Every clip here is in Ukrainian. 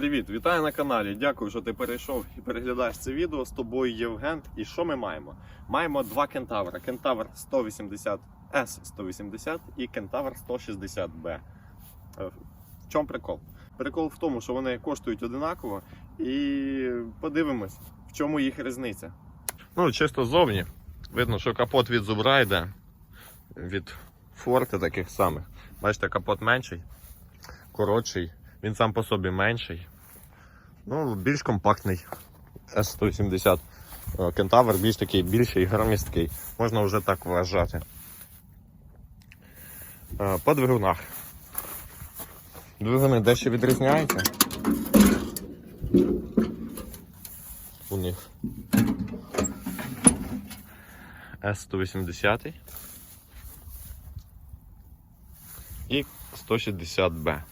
Привіт, вітаю на каналі. Дякую, що ти перейшов і переглядаєш це відео. З тобою Євген. І що ми маємо? Маємо два кентавра: кентавр 180 S 180 і кентавр 160 B. Е, В чому прикол? Прикол в тому, що вони коштують одинаково, і подивимось, в чому їх різниця. Ну, чисто ззовні. Видно, що капот від зубра йде від форти таких самих. Бачите, капот менший, коротший. Він сам по собі менший. Ну, більш компактний. S180 е, Кентавр більш такий більший, громісткий. Можна вже так вважати. Е, По двигунах. Двигуни дещо відрізняються. У них S180 і 160B.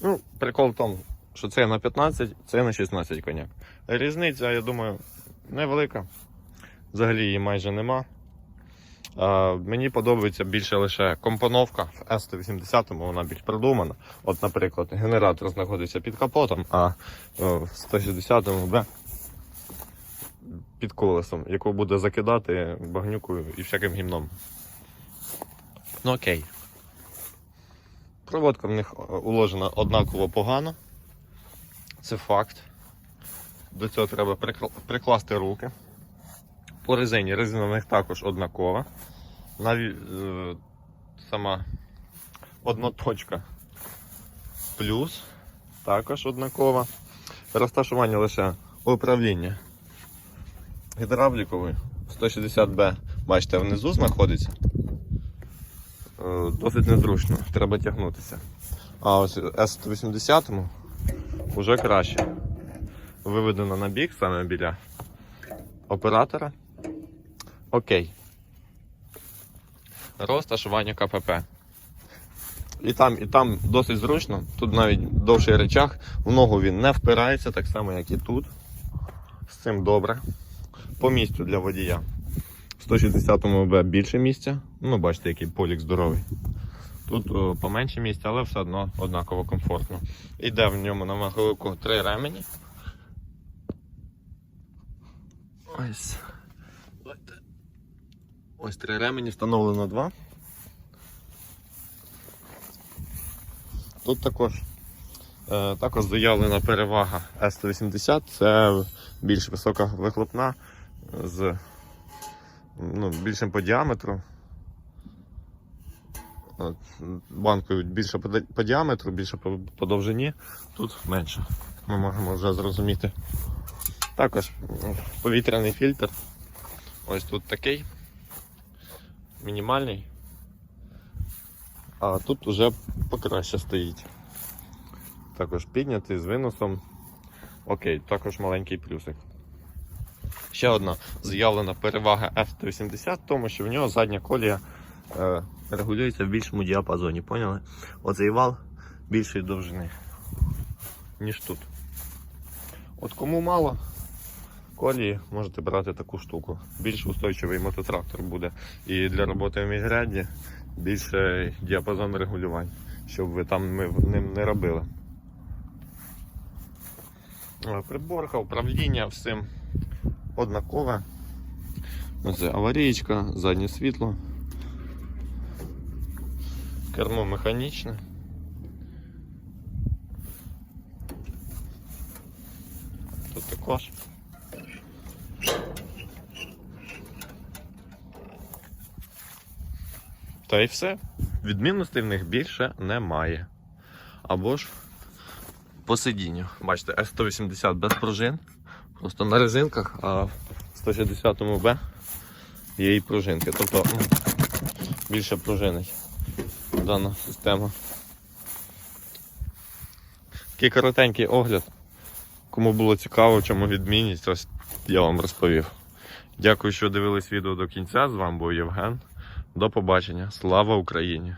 Ну, прикол в тому, що це на 15, це на 16 коняк. Різниця, я думаю, невелика. Взагалі її майже нема. А, мені подобається більше лише компоновка в S180, вона більш продумана. От, наприклад, генератор знаходиться під капотом, а в 160 Б під колесом, яку буде закидати багнюкою і всяким гімном. Ну окей. Проводка в них е, уложена однаково погано. Це факт. До цього треба прикласти руки. По резині резина в них також однакова. Навіть е, сама одноточка плюс також однакова. Розташування лише управління гідравліковою 160B, бачите, внизу знаходиться. Е, досить незручно, треба тягнутися. А ось S180 вже краще. Виведено на бік саме біля оператора. Окей. Розташування КПП. І там, і там досить зручно. Тут навіть довший речах, в ногу він не впирається, так само, як і тут. З цим добре. По місцю для водія. В 160-му Б більше місця. Ну, бачите, який полік здоровий. Тут о, поменше місця, але все одно однаково комфортно. Іде в ньому на маховику три ремені. Ось. Ось три ремені, встановлено два. Тут також, е, також заявлена перевага S180, це більш висока вихлопна з ну, більшим по діаметру. Банкою більше по, по діаметру, більше по, по довжині, тут менше. Ми можемо вже зрозуміти. Також повітряний фільтр. Ось тут такий. Мінімальний. А тут вже покраще стоїть. Також піднятий з виносом. Окей, також маленький плюсик. Ще одна заявлена перевага F-180 в тому, що в нього задня колія е, регулюється в більшому діапазоні. Поняли? Оцей вал більшої довжини, ніж тут. От кому мало колії, можете брати таку штуку. Більш устойчивий мототрактор буде. І для роботи в міжряді більше діапазон регулювань, щоб ви там ним не робили. Е, Приборка, управління, всім однакове. Оце аварійка, заднє світло. Кермо механічне. Тут також. Та й все. Відмінностей в них більше немає. Або ж по сидінню. Бачите, S180 без пружин. Просто на резинках, а в 160-му Б є і пружинки. Тобто ну, більше пружинить дана система. Такий коротенький огляд. Кому було цікаво, чому відмінність, ось я вам розповів. Дякую, що дивились відео до кінця. З вами був Євген. До побачення. Слава Україні!